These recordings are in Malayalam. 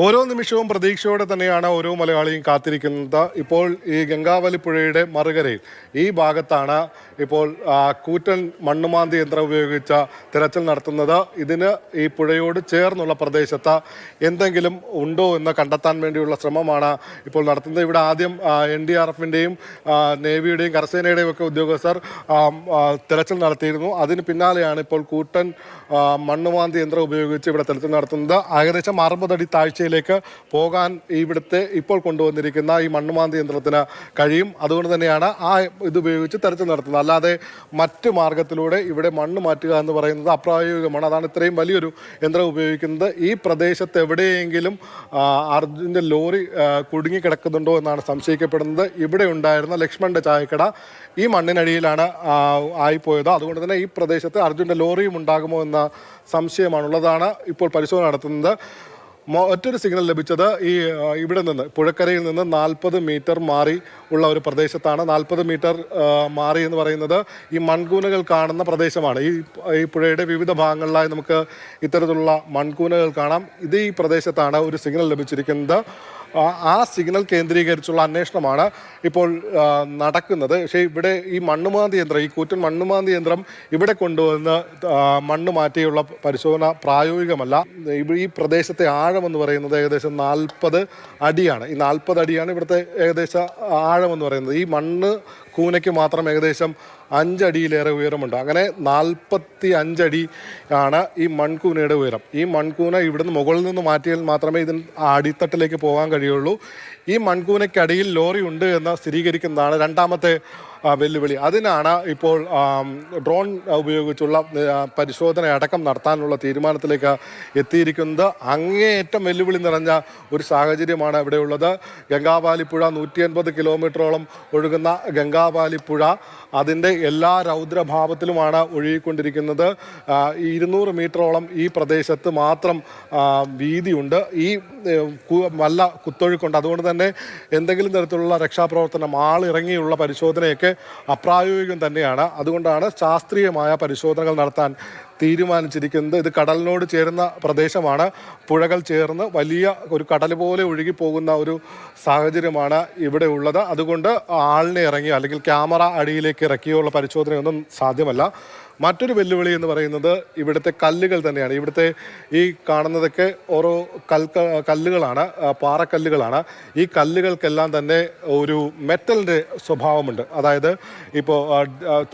ഓരോ നിമിഷവും പ്രതീക്ഷയോടെ തന്നെയാണ് ഓരോ മലയാളിയും കാത്തിരിക്കുന്നത്. ഇപ്പോൾ ഈ ഗംഗാവലി പുഴയുടെ മറുകരയിൽ ഈ ഭാഗത്താണ് ഇപ്പോൾ കൂറ്റൻ മണ്ണുമാന്തി യന്ത്രം ഉപയോഗിച്ച തിരച്ചിൽ നടത്തുന്നത്. ഇതിന് ഈ പുഴയോട് ചേർന്നുള്ള പ്രദേശത്ത് എന്തെങ്കിലും ഉണ്ടോ എന്ന് കണ്ടെത്താൻ വേണ്ടിയുള്ള ശ്രമമാണ് ഇപ്പോൾ നടത്തുന്നത്. ഇവിടെ ആദ്യം എൻ ഡി ആർ എഫിന്റെയും നേവിയുടെയും കരസേനയുടെയും ഒക്കെ ഉദ്യോഗസ്ഥർ തിരച്ചിൽ നടത്തിയിരുന്നു. അതിന് പിന്നാലെയാണ് ഇപ്പോൾ കൂറ്റൻ മണ്ണുമാന്തി യന്ത്രം ഉപയോഗിച്ച് ഇവിടെ തിരച്ചിൽ നടത്തുന്നത്. ഏകദേശം അറുപതടി താഴ്ചയിലേക്ക് പോകാൻ ഇവിടുത്തെ ഇപ്പോൾ കൊണ്ടുവന്നിരിക്കുന്ന ഈ മണ്ണുമാന്തി യന്ത്രത്തിന് കഴിയും. അതുകൊണ്ട് തന്നെയാണ് ആ ഇതുപയോഗിച്ച് തെരച്ചിൽ നടത്തുന്നത്. അല്ലാതെ മറ്റ് മാർഗത്തിലൂടെ ഇവിടെ മണ്ണ് മാറ്റുക എന്ന് പറയുന്നത് അപ്രായോഗികമാണ്. അതാണ് ഇത്രയും വലിയൊരു യന്ത്രം ഉപയോഗിക്കുന്നത്. ഈ പ്രദേശത്ത് എവിടെയെങ്കിലും അർജുന്റെ ലോറി കുടുങ്ങിക്കിടക്കുന്നുണ്ടോ എന്നാണ് സംശയിക്കപ്പെടുന്നത്. ഇവിടെ ഉണ്ടായിരുന്ന ലക്ഷ്മണന്റെ ചായക്കട ഈ മണ്ണിനടിയിലാണ് ആയിപ്പോയത്. അതുകൊണ്ട് തന്നെ ഈ പ്രദേശത്ത് അർജുന്റെ ലോറിയും ഉണ്ടാകുമോ എന്ന സംശയമാണുള്ളതാണ് ഇപ്പോൾ പരിശോധന നടത്തുന്നത്. മറ്റൊരു സിഗ്നൽ ലഭിച്ചത് ഈ ഇവിടെ നിന്ന് പുഴക്കരയിൽ നിന്ന് നാൽപ്പത് മീറ്റർ മാറി ഉള്ള ഒരു പ്രദേശത്താണ്. നാൽപ്പത് മീറ്റർ മാറി എന്ന് പറയുന്നത് ഈ മൺകൂനകൾ കാണുന്ന പ്രദേശമാണ്. ഈ ഈ പുഴയുടെ വിവിധ ഭാഗങ്ങളിലായി നമുക്ക് ഇത്തരത്തിലുള്ള മൺകൂനകൾ കാണാം. ഇത് ഈ പ്രദേശത്താണ് ഒരു സിഗ്നൽ ലഭിച്ചിരിക്കുന്നത്. ആ- സിഗ്നൽ കേന്ദ്രീകരിച്ചുള്ള അന്വേഷണമാണ് ഇപ്പോൾ നടക്കുന്നത്. പക്ഷേ ഇവിടെ ഈ മണ്ണുമാന്തി യന്ത്രം ഈ കൂറ്റൻ മണ്ണുമാന്തി യന്ത്രം ഇവിടെ കൊണ്ടുവന്ന് മണ്ണ് മാറ്റിയുള്ള പരിശോധന പ്രായോഗികമല്ല. ഈ പ്രദേശത്തെ ആഴം എന്ന് പറയുന്നത് ഏകദേശം നാൽപ്പത് അടിയാണ്. ഈ നാൽപ്പത് അടിയാണ് ഇവിടുത്തെ ഏകദേശം ആഴം എന്ന് പറയുന്നത്. ഈ മണ്ണ് കൂനയ്ക്ക് മാത്രം ഏകദേശം അഞ്ചടിയിലേറെ ഉയരമുണ്ട്. അങ്ങനെ നാൽപ്പത്തി അഞ്ചടി ആണ് ഈ മൺകൂനയുടെ ഉയരം. ഈ മൺകൂന ഇവിടുന്ന് മുകളിൽ നിന്ന് മാറ്റിയാൽ മാത്രമേ ഇതിന് അടിത്തട്ടിലേക്ക് പോകാൻ കഴിയുള്ളൂ ഈ മൺകൂനയ്ക്കടിയിൽ ലോറി ഉണ്ട് എന്ന് സ്ഥിരീകരിക്കുന്നതാണ് രണ്ടാമത്തെ വെല്ലുവിളി. അതിനാണ് ഇപ്പോൾ ഡ്രോൺ ഉപയോഗിച്ചുള്ള പരിശോധന അടക്കം നടത്താനുള്ള തീരുമാനത്തിലേക്ക് എത്തിയിരിക്കുന്നത്. അങ്ങേയറ്റം വെല്ലുവിളി നിറഞ്ഞ ഒരു സാഹചര്യമാണ് ഇവിടെയുള്ളത്. ഗംഗാവാലിപ്പുഴ നൂറ്റി അൻപത് കിലോമീറ്ററോളം ഒഴുകുന്ന ഗംഗാവാലിപ്പുഴ. അതിന്റെ എല്ലാ രൗദ്രഭാവത്തിലുമാണ് ഒഴുകിക്കൊണ്ടിരിക്കുന്നത്. ഇരുന്നൂറ് മീറ്ററോളം ഈ പ്രദേശത്ത് മാത്രം വീതിയുണ്ട്. ഈ വല്ല കുത്തൊഴുക്കുണ്ട്. അതുകൊണ്ട് തന്നെ എന്തെങ്കിലും തരത്തിലുള്ള രക്ഷാപ്രവർത്തനം ആളിറങ്ങിയുള്ള പരിശോധനയൊക്കെ അപ്രായോഗികം തന്നെയാണ്. അതുകൊണ്ടാണ് ശാസ്ത്രീയമായ പരിശോധനകൾ നടത്താൻ തീരുമാനിച്ചിരിക്കുന്നത്. ഇത് കടലിനോട് ചേരുന്ന പ്രദേശമാണ്. പുഴകൾ ചേർന്ന് വലിയ ഒരു കടൽ പോലെ ഒഴുകി പോകുന്ന ഒരു സാഹചര്യമാണ് ഇവിടെ ഉള്ളത്. അതുകൊണ്ട് ആളിനെ ഇറങ്ങി അല്ലെങ്കിൽ ക്യാമറ അടിയിലേക്ക് ഇറക്കിയുള്ള പരിശോധനയൊന്നും സാധ്യമല്ല. മറ്റൊരു വെല്ലുവിളി എന്ന് പറയുന്നത് ഇവിടുത്തെ കല്ലുകൾ തന്നെയാണ്. ഇവിടുത്തെ ഈ കാണുന്നതൊക്കെ ഓരോ കൽ കല്ലുകളാണ് പാറക്കല്ലുകളാണ്. ഈ കല്ലുകൾക്കെല്ലാം തന്നെ ഒരു മെറ്റലിന്റെ സ്വഭാവമുണ്ട്. അതായത് ഇപ്പോൾ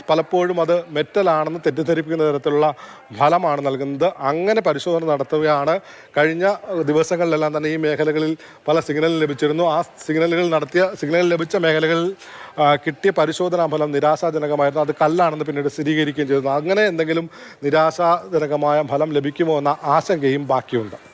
പലപ്പോഴും അത് മെറ്റലാണെന്ന് തെറ്റിദ്ധരിപ്പിക്കുന്ന തരത്തിലുള്ള ഫലമാണ് നൽകുന്നത്. അങ്ങനെ പരിശോധന നടത്തുകയാണ്. കഴിഞ്ഞ ദിവസങ്ങളിലെല്ലാം തന്നെ ഈ മേഖലകളിൽ പല സിഗ്നൽ ലഭിച്ചിരുന്നു. ആ സിഗ്നലുകൾ നടത്തിയ സിഗ്നൽ ലഭിച്ച മേഖലകളിൽ കിട്ടിയ പരിശോധനാ ഫലം നിരാശാജനകമായിരുന്നു. അത് കല്ലാണെന്ന് പിന്നീട് സ്ഥിരീകരിക്കുകയും ചെയ്തു. അങ്ങനെ എന്തെങ്കിലും നിരാശാജനകമായ ഫലം ലഭിക്കുമോ എന്ന ആശങ്കയും ബാക്കിയുണ്ട്.